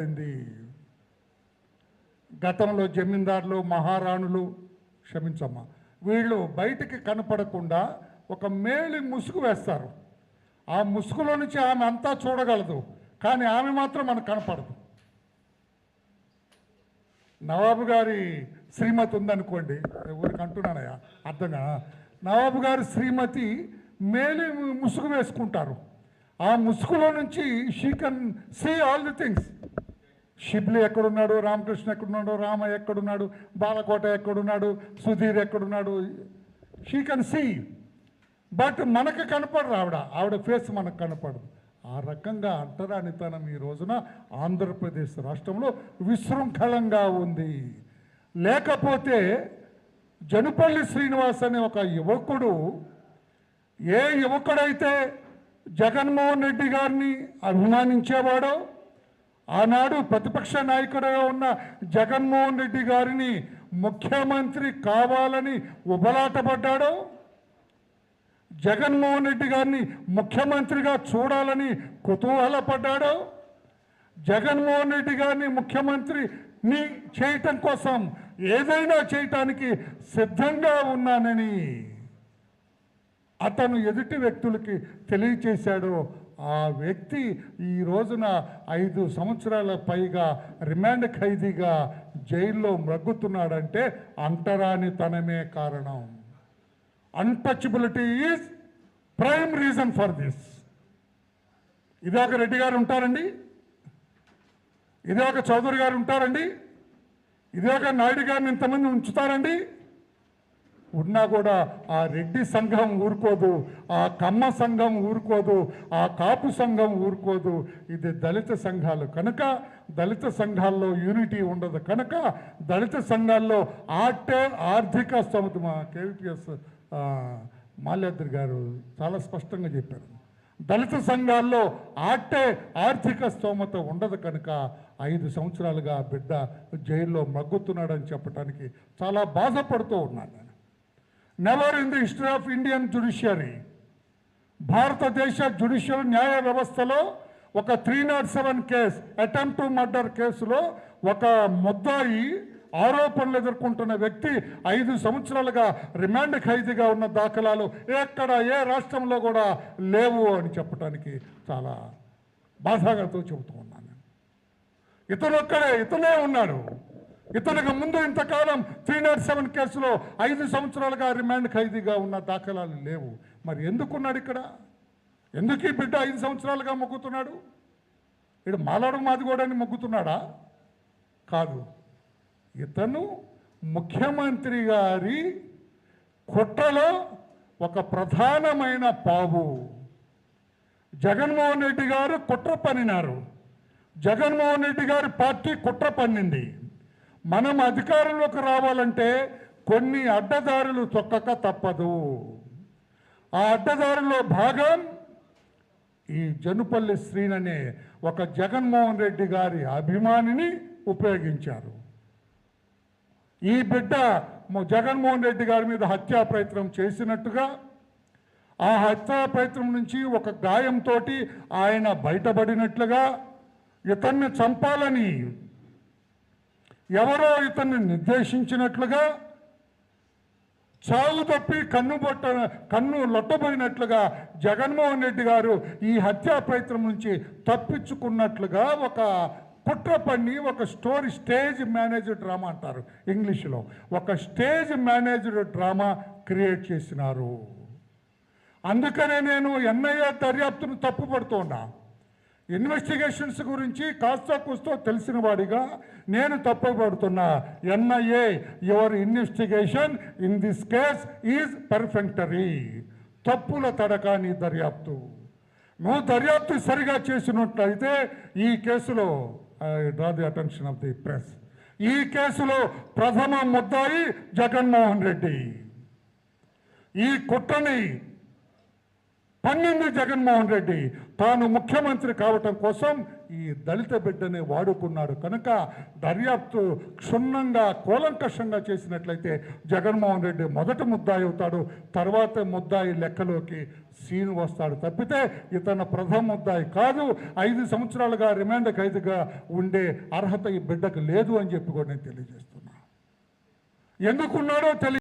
అయింది గతంలో జమీందారులు మహారాణులు క్షమించమ్మా వీళ్ళు బయటికి కనపడకుండా ఒక మేలి ముసుగు వేస్తారు. ఆ ముసుగులో నుంచి ఆమె అంతా చూడగలదు కానీ ఆమె మాత్రం మనకు కనపడదు. నవాబు గారి శ్రీమతి ఉందనుకోండి ఊరికి అంటున్నానయ్యా అర్థంగా నవాబు గారి శ్రీమతి మేలి ముసుగు వేసుకుంటారు. ఆ ముసుగులో నుంచి she can see all the things Shibli ఎక్కడున్నాడు? రామకృష్ణ ఎక్కడున్నాడు? రామ ఎక్కడున్నాడు? బాలకోట ఎక్కడున్నాడు? సుధీర్ ఎక్కడున్నాడు? షీ కెన్ సీ బట్ మనకు కనపడరు ఆవిడ. ఆవిడ ఫేస్ మనకు కనపడదు. ఆ రకంగా అంటరానితనం ఈ రోజున ఆంధ్రప్రదేశ్ రాష్ట్రంలో విశృంఖలంగా ఉంది. లేకపోతే జనుపల్లి శ్రీనివాస్ అనే ఒక యువకుడు ఏ యువకుడైతే జగన్మోహన్ రెడ్డి గారిని అభిమానించేవాడో ఆనాడు ప్రతిపక్ష నాయకుడుగా ఉన్న జగన్మోహన్ రెడ్డి గారిని ముఖ్యమంత్రి కావాలని ఉబలాటపడ్డాడో. జగన్మోహన్ రెడ్డి గారిని ముఖ్యమంత్రిగా చూడాలని కుతూహలపడ్డాడో. జగన్మోహన్ రెడ్డి గారిని ముఖ్యమంత్రిని చేయటం కోసం ఏదైనా చేయటానికి సిద్ధంగా ఉన్నానని అతను ఎదుటి వ్యక్తులకి తెలియచేశాడో. ఆ వ్యక్తి ఈ రోజున ఐదు సంవత్సరాల పైగా రిమాండ్ ఖైదీగా జైల్లో మ్రగ్గుతున్నాడంటే అంటరానితనమే కారణం. Untouchability is prime reason for this ఇదే ఒక రెడ్డి గారు ఉంటారండి? ఇదే ఒక చౌదరి గారు ఉంటారండి? ఇదే ఒక నాయుడు గారిని ఇంతమంది ఉంచుతారండి? ఉన్నా కూడా ఆ రెడ్డి సంఘం ఊరుకోదు ఆ కమ్మ సంఘం ఊరుకోదు ఆ కాపు సంఘం ఊరుకోదు. ఇది దళిత సంఘాలు. కనుక దళిత సంఘాల్లో యూనిటీ ఉండదు. కనుక దళిత సంఘాల్లో ఆర్ట్ ఆర్థిక స్తోమత మా కేవీపీఎస్ మాల్యాద్రి గారు చాలా స్పష్టంగా చెప్పారు. దళిత సంఘాల్లో ఆటే ఆర్థిక స్తోమత ఉండదు కనుక ఐదు సంవత్సరాలుగా బిడ్డ జైల్లో మగ్గుతున్నాడని చెప్పడానికి చాలా బాధపడుతూ ఉన్నాను never in the history of Indian judiciary భారతదేశ జుడిషియల్ న్యాయ వ్యవస్థలో ఒక three not seven case attempt to murder కేసులో ఒక ముద్దాయి ఆరోపణలు ఎదుర్కొంటున్న వ్యక్తి ఐదు సంవత్సరాలుగా రిమాండ్ ఖైదీగా ఉన్న దాఖలాలు ఎక్కడ ఏ రాష్ట్రంలో కూడా లేవు అని చెప్పడానికి చాలా బాధాగతో చెబుతూ ఉన్నాను. ఇతను ఒక్కడే ఇతనే ఉన్నాడు. ఇతనికి ముందు ఇంతకాలం త్రీ నాట్ సెవెన్ కేసులో ఐదు సంవత్సరాలుగా రిమాండ్ ఖైదీగా ఉన్న దాఖలాలు లేవు. మరి ఎందుకున్నాడు ఇక్కడ? ఎందుకు ఈ బిడ్డ ఐదు సంవత్సరాలుగా మొగ్గుతున్నాడు? ఇడు మాలాడు మాదిగోడని మొగ్గుతున్నాడా? కాదు. ఇతను ముఖ్యమంత్రి గారి కుట్రలో ఒక ప్రధానమైన పావు జగన్మోహన్ రెడ్డి గారు కుట్ర పన్నినారు. జగన్మోహన్ రెడ్డి గారి పార్టీ కుట్ర పన్నింది. మనం అధికారంలోకి రావాలంటే కొన్ని అడ్డదారులు తొక్కక తప్పదు. ఆ అడ్డదారులో భాగం ఈ జనుపల్లి శ్రీననే ఒక జగన్మోహన్ రెడ్డి గారి అభిమానిని ఉపయోగించారు. ఈ బిడ్డ జగన్మోహన్ రెడ్డి గారి మీద హత్యా ప్రయత్నం చేసినట్టుగా ఆ హత్యా ప్రయత్నం నుంచి ఒక గాయంతో ఆయన బయటపడినట్లుగా ఇతన్ని చంపాలని ఎవరో ఇతన్ని నిర్దేశించినట్లుగా చావు తప్పి కన్ను బొట్ట కన్ను లొట్టబోయినట్లుగా జగన్మోహన్ రెడ్డి గారు ఈ హత్యా ప్రయత్నం నుంచి తప్పించుకున్నట్లుగా ఒక కుట్ర పని ఒక స్టోరీ స్టేజ్ మేనేజర్ డ్రామా అంటారు ఇంగ్లీష్లో. ఒక స్టేజ్ మేనేజర్ డ్రామా క్రియేట్ చేసినారు. అందుకనే నేను ఎన్ఐఏ దర్యాప్తును తప్పుపడుతున్నా ఇన్వెస్టిగేషన్స్ గురించి కాస్త కూస్తో తెలిసిన వాడిగా నేను తప్పబడుతున్నా NIA your investigation in this case is perfectly తప్పుల తడక నీ దర్యాప్తు. నువ్వు దర్యాప్తు సరిగా చేసినట్లయితే ఈ కేసులో I draw the attention of the press ఈ కేసులో ప్రథమ ముద్దాయి జగన్మోహన్ రెడ్డి. ఈ కుట్రని పన్నెండు జగన్మోహన్ రెడ్డి తాను ముఖ్యమంత్రి కావటం కోసం ఈ దళిత బిడ్డని వాడుకున్నాడు. కనుక దర్యాప్తు క్షుణ్ణంగా కూలంకషంగా చేసినట్లయితే జగన్మోహన్ రెడ్డి మొదట ముద్దాయి అవుతాడు తర్వాత ముద్దాయి లెక్కలోకి సీన్ వస్తాడు. తప్పితే ఇతను ప్రథమ ముద్దాయి కాదు ఐదు సంవత్సరాలుగా రిమాండ్ ఖైదుగా ఉండే అర్హత ఈ బిడ్డకు లేదు అని చెప్పి కూడా నేను తెలియజేస్తున్నాను ఎందుకున్నాడో తెలియ